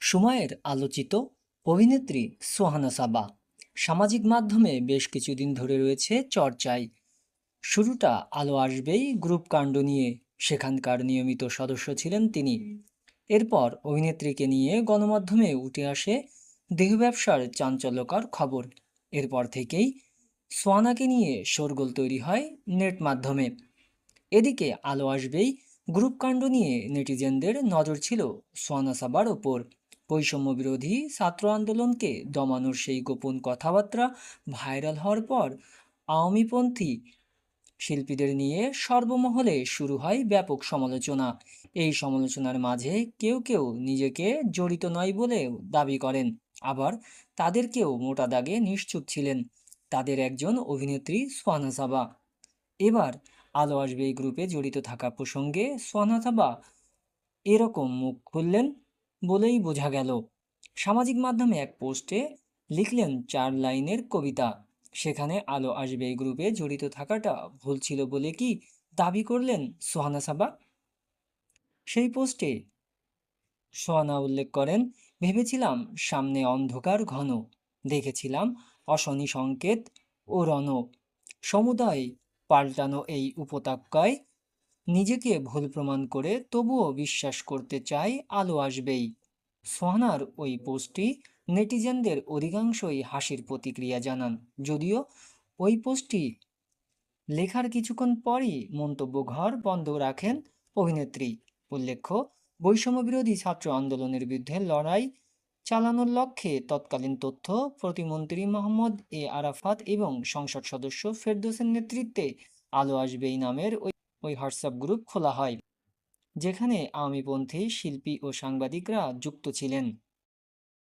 সময়ের আলোচিত অভিনেত্রী সোহানা সাবা। সামাজিক মাধ্যমে বেশ কিছুদিন ধরে রয়েছে চর্চায়। শুরুটা আলো আসবেই গ্রুপ কাণ্ড নিয়ে। সেখানকার নিয়মিত সদস্য ছিলেন তিনি। এরপর অভিনেত্রীকে নিয়ে গণমাধ্যমে উঠে আসে দেহ ব্যবসার চাঞ্চল্যকর খবর। এরপর থেকেই সোয়ানাকে নিয়ে শোরগোল তৈরি হয় নেট মাধ্যমে। এদিকে আলো আসবেই গ্রুপকাণ্ড নিয়ে নেটিজেনদের নজর ছিল সোয়ানা সাবার ওপর। বৈষম্য বিরোধী ছাত্র আন্দোলনকে দমানোর সেই গোপন কথাবার্তা ভাইরাল হওয়ার পর আওয়ামীপন্থী শিল্পীদের নিয়ে সর্বমহলে শুরু হয় ব্যাপক সমালোচনা। এই সমালোচনার মাঝে কেউ কেউ নিজেকে জড়িত নয় বলে দাবি করেন। আবার তাদের কেউ মোটা দাগে নিশ্চুপ ছিলেন। তাদের একজন অভিনেত্রী সোয়ানা সাবা। এবার আলো আসবে এই গ্রুপে জড়িত থাকা প্রসঙ্গে সোয়ানা সাবা এরকম মুখ খুললেন বলেই বোঝা গেল। সামাজিক মাধ্যমে এক পোস্টে লিখলেন চার লাইনের কবিতা। সেখানে আলো আসবে এই গ্রুপে জড়িত থাকাটা ভুল ছিল বলে কি দাবি করলেন সোহানা সাবা? সেই পোস্টে সোহানা উল্লেখ করেন, ভেবেছিলাম সামনে অন্ধকার ঘন। দেখেছিলাম অশনি সংকেত ও রণ। সমুদায় পাল্টানো এই উপত্যকায় নিজেকে ভুল প্রমাণ করে তবুও বিশ্বাস করতে চাই আলো আসবেই। সোহানার ওই পোস্টটি নেটিজেনদের অধিকাংশই হাসির প্রতিক্রিয়া জানান। যদিও ওই পোস্টটি লেখার কিছুক্ষণ পরই মন্তব্য ঘর বন্ধ রাখেন অভিনেত্রী। উল্লেখ্য বৈষম্য বিরোধী ছাত্র আন্দোলনের বিরুদ্ধে লড়াই চালানোর লক্ষ্যে তৎকালীন তথ্য, প্রতিমন্ত্রী মোহাম্মদ এ আরাফাত এবং সংসদ সদস্য ফেরদৌসের নেতৃত্বে আলো আসবেই নামের ওই ওই হোয়াটসঅ্যাপ গ্রুপ খোলা হয় যেখানে আওয়ামীপন্থী শিল্পী ও সাংবাদিকরা যুক্ত ছিলেন।